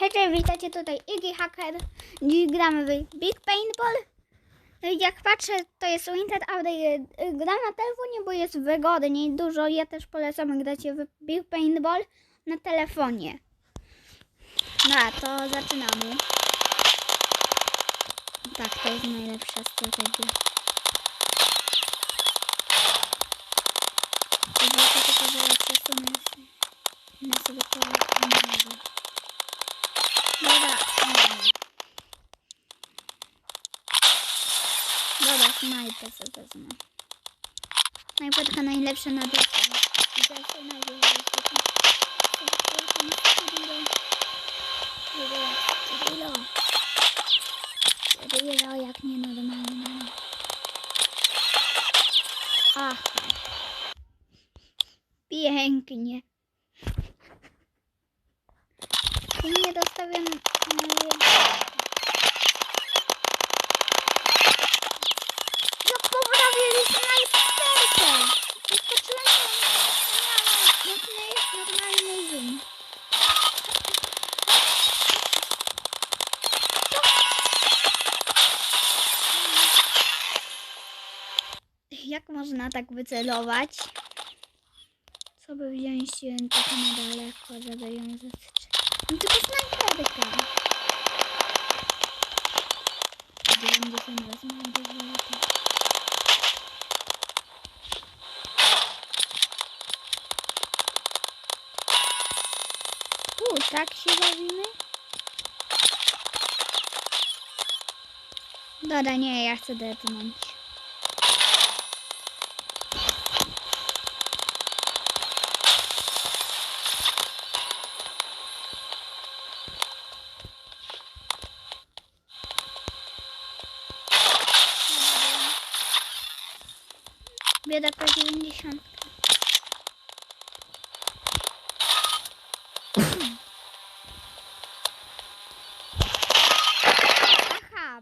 Hej, cześć, witajcie tutaj Iggy Hacker. Dziś gramy w Big Paintball. No Jak patrzę, to jest Winter, ale y, gram na telefonie, bo jest wygodniej dużo. Ja też polecam grać w Big Paintball na telefonie. No, to zaczynamy. Tak, to jest najlepsza strategia. Zobaczcie tylko, że ja przesunę to. Dobra. Dobra, snajpę sobie wezmę. Snajperka najlepsza na desce. I się najwyżej Rilo, jak nienormalne. Aha. Pięknie. I nie dostawiam Jak poprawili snajperkę! Wyskoczyłem na normalny zoom. Jak można tak wycelować? Co by wziąć tak na daleko, żeby ją zaskoczyć? No tylko snajperka. Wiem, gdzie ten wezmę, gdzie złoto. U, tak się bawimy? Dobra, nie, ja chcę detonąć. Bieda po 90. Aha.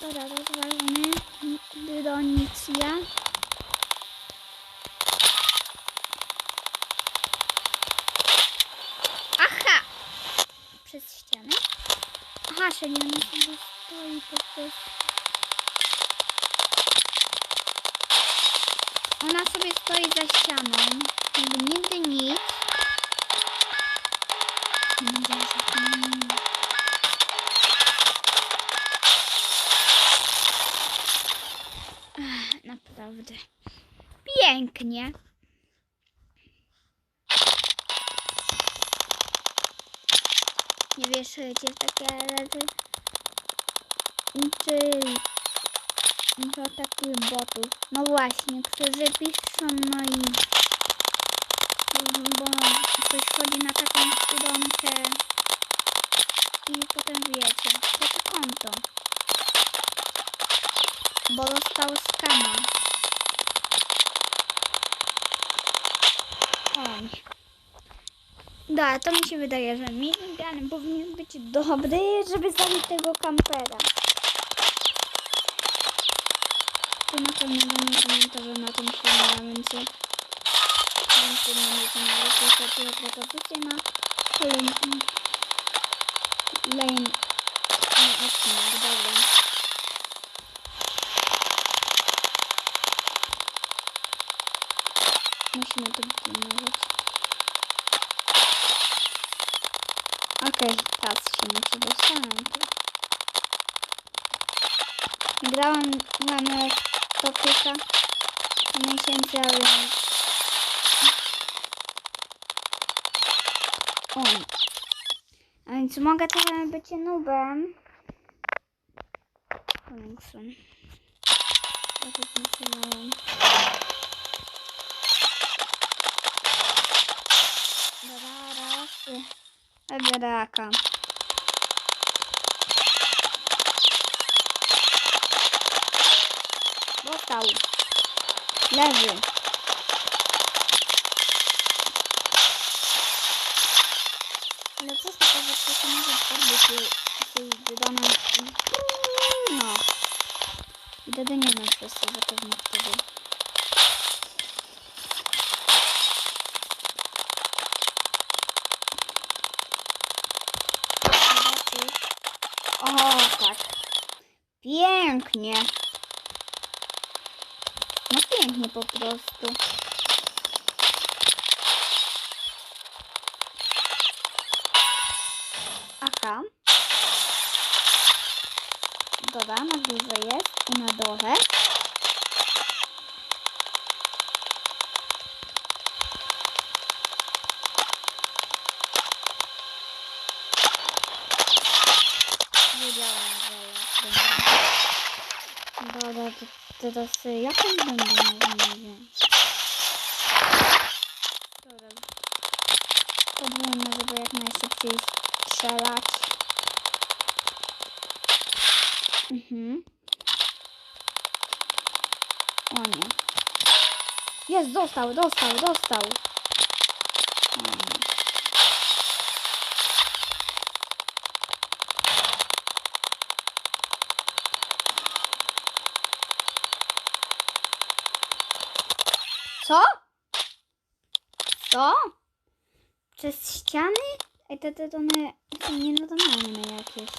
Dobra, rozwalony. Dyronicja. Aha! Przez ścianę. Po prostu. Ona sobie stoi za ścianą. Nigdy nic. Naprawdę. Pięknie. Nie wieszujecie w takie rzeczy. Czyli że atakują botów. No właśnie, którzy piszą, no i bo ktoś wchodzi na taką stronkę i potem wiecie, to to konto. Bo dostał skama. Oj. Da, to mi się wydaje, że minigun powinien być dobry, żeby zabić tego kampera. Tu na pewno będę komentarze na tym filmie, więc więc nie będę miał tylko propozycje na kolejny lane odcinek, dobra. Musimy to pilnować. Okej, teraz się nie przedostanę. Grałem mamy topieka miesięcy, ale o. A więc mogę trochę być nubem. Koningsem. Tak jak myślałem. Dobra, raz. Eberaka. Dostał. Leży. Ale co z że to się może farby się, się wydane... No. I wtedy nie wiem co, że pewnie wtedy. Pięknie. No pięknie po prostu. Aha. Dobra, na górze jest i na dole. Wiedziałam, że jest. Dobra, to teraz y, jak on będzie mówił? Dobra. Podwójmy, żeby jak najszybciej strzelać. Mhm. O nie. Jest, dostał, dostał, dostał. O nie. Co? Co? Przez ściany? Ej, te, te, to one są nienormalne jakieś.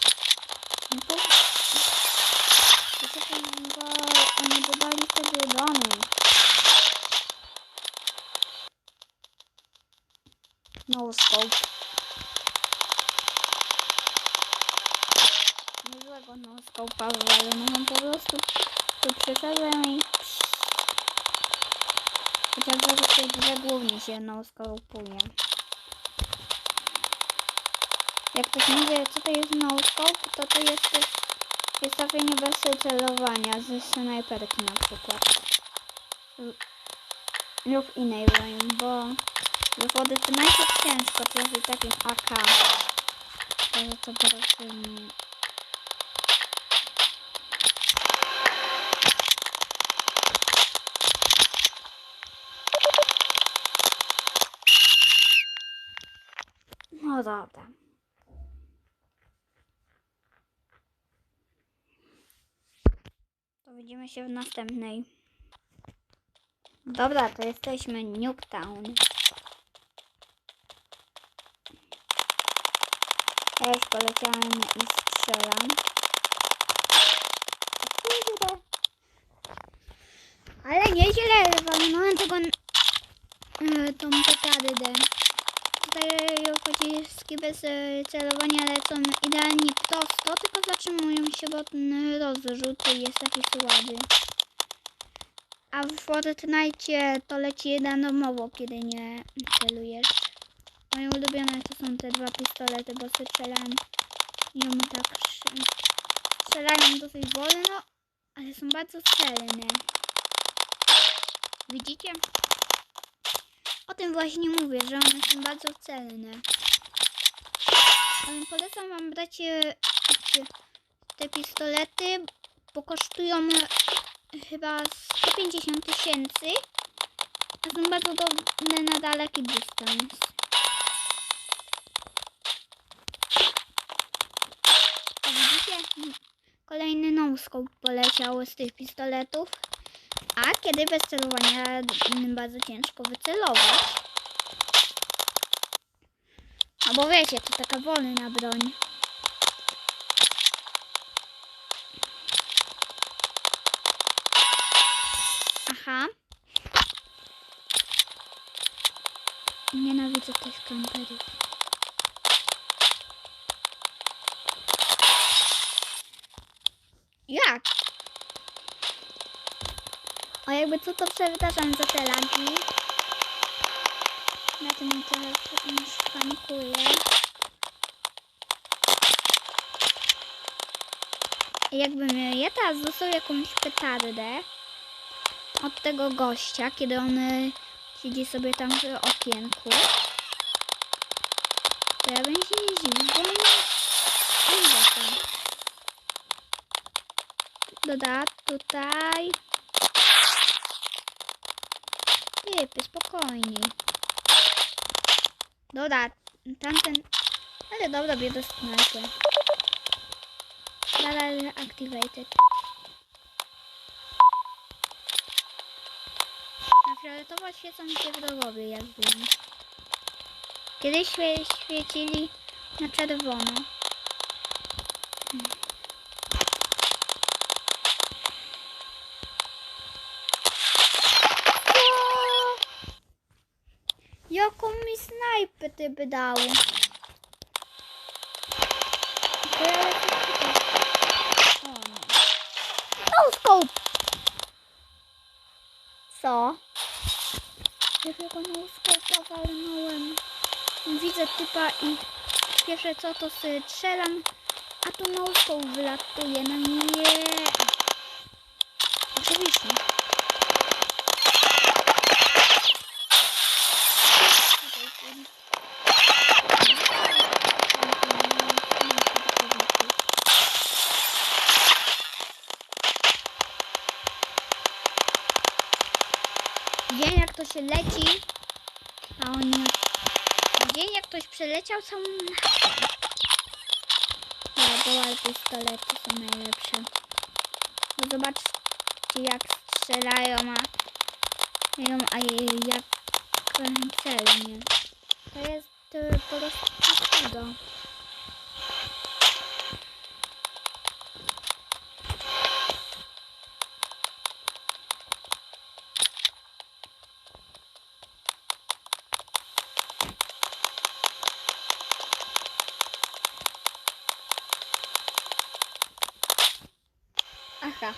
No to... To to chyba... Oni dodali sobie domy. No scope. Niezłego no scope'a, ale no po prostu tu przyszedłem i... Chociaż w tej grze głównie się no scope'uje. Jak ktoś wie, co to jest no-scope, to to jest też ustawienie bez celowania ze snajperki na przykład. Lub innej broni, bo w wody to najpierw ciężko trafić takim AK. To, to po No dobra. To widzimy się w następnej. Dobra, to jesteśmy Nuketown. Ja już poleciałem i strzelam. Ale nieźle walnąłem tego yy, tą petardę. Tutaj pociski bez e, celowania lecą idealnie prosto, tylko zatrzymują się, bo ten rozrzut jest taki słaby. A w Fortnite to leci randomowo, kiedy nie celujesz. Moje ulubione to są te dwa pistolety, bo strzelają ją tak strzelają dosyć wolno, ale są bardzo celne. Widzicie? O tym właśnie mówię, że one są bardzo celne. Polecam wam brać e, te- pistolety, bo kosztują e, chyba 150 tysięcy, a są bardzo dobre na daleki dystans. Widzicie? Kolejny no-scope poleciał z tych pistoletów. A kiedy bez celowania bardzo ciężko wycelować. No bo wiecie, to taka wolna broń. Aha. Nienawidzę tych kamperów. Jak? O jakby co to przepraszam za te lagi. Na tym trochę panikuję. Jakbym ja teraz dostał jakąś petardę od tego gościa, kiedy on y, siedzi sobie tam w okienku, to ja bym się nie dostał. Doda tutaj. Typy, spokojniej. Dobra, tamten... Ale dobra, bierę snajpę. Radar activated. Na fioletowo świecą się wrogowie, jak wiem. Kiedyś świe świecili na czerwono. Jaką mi snajpę ty by dał? Ja. No scope! Co? Jakiego no scope'a walnąłem. Widzę typa i pierwsze co to sobie strzelam, a tu no scope wylatuje. No nie. Oczywiście. Dzień jak to się leci, a on. Dzień jak ktoś przeleciał są. Dobra, pistolety są najlepsze. No zobaczcie jak strzelają, a, ją, a jak celnie. To jest po prostu cudo. Aha.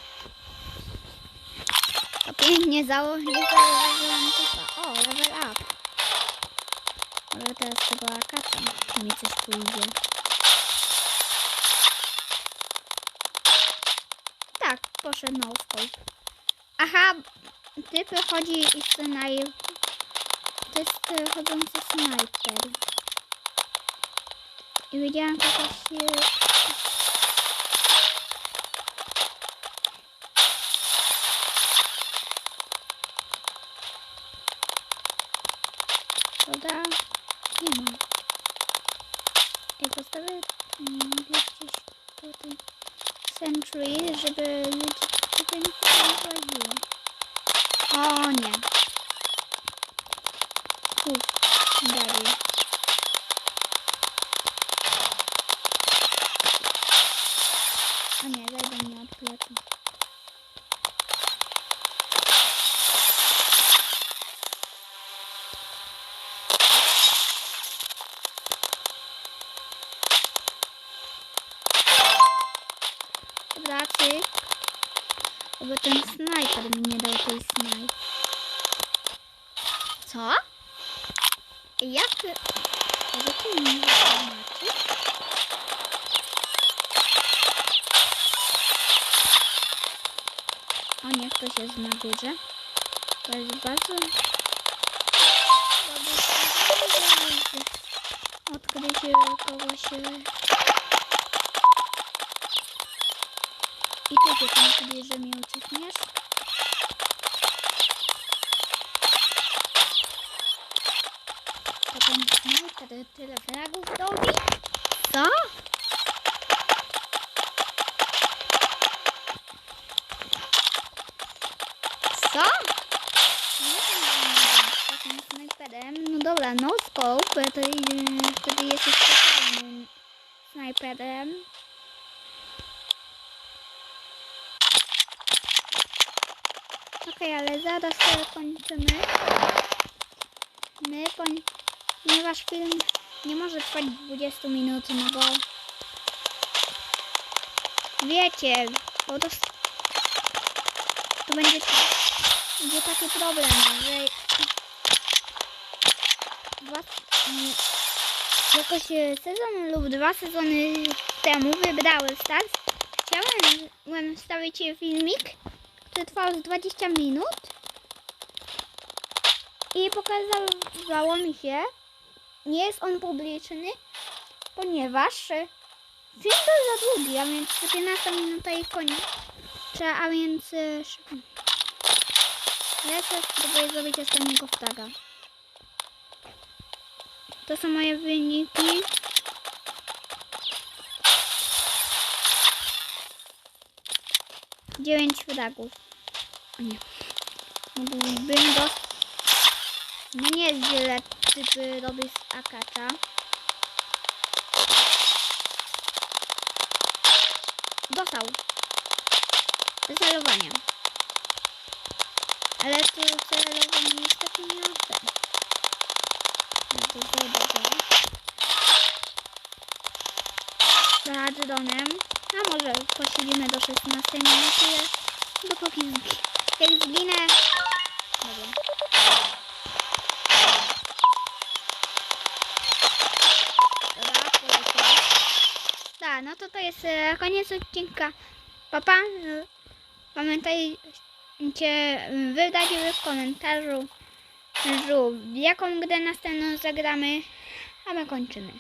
To pięknie założyłem typa. O, level up. Ale teraz tego akacza mi coś pójdzie. Tak, poszedł no scope. Aha, typ chodzi i snaj... To jest chodzący snajper. I widziałam kogoś... e, Prawda? Nie ma. Ja postawię mm, gdzieś tutaj Sentry, żeby mi się nie. O nie. Tu, dalej. O nie, zajdę mnie od plecu. Dobra. Bo ten snajper mi nie dał tej snajp. Co? Jak... Jak ty mi? O nie, ktoś jest na górze. To jest bardzo... Odkrycie kogoś... I ty się tam sobie, że mi uciekniesz. Potem snajper tyle fragów robi. Co? Co? Takim snajperem. No dobra, no scope, to wtedy jesteś totalnym snajperem. Okej, ale zaraz to kończymy. My, ponieważ film nie może trwać 20 minut, no bo wiecie, po prostu to będzie, będzie taki problem, że dwa, jakoś e, sezon lub dwa sezony temu wybrałem Stars. Chciałem wstawić filmik, z 20 minut i pokazało mi się, nie jest on publiczny, ponieważ film był za długi, a więc 15 minuta i koniec. A więc e, szybko. Lecę, spróbuję zrobić ostatniego flaga. To są moje wyniki. Dziewięć fragów. O nie. Mógłbym go... No nie jest wiele typy robię z akacza. Dostał. Celowanie. Ale to celowanie niestety nie chcę. Do 0 do 0. Za dronem. A może posiedzimy do 16 minuty, dopóki zgi- jak zginę. Dobra. Dobra. Tak, no to to jest e, koniec odcinka. Papa, e, pamiętajcie m, wydać w komentarzu, jaką grę następną zagramy, a my kończymy.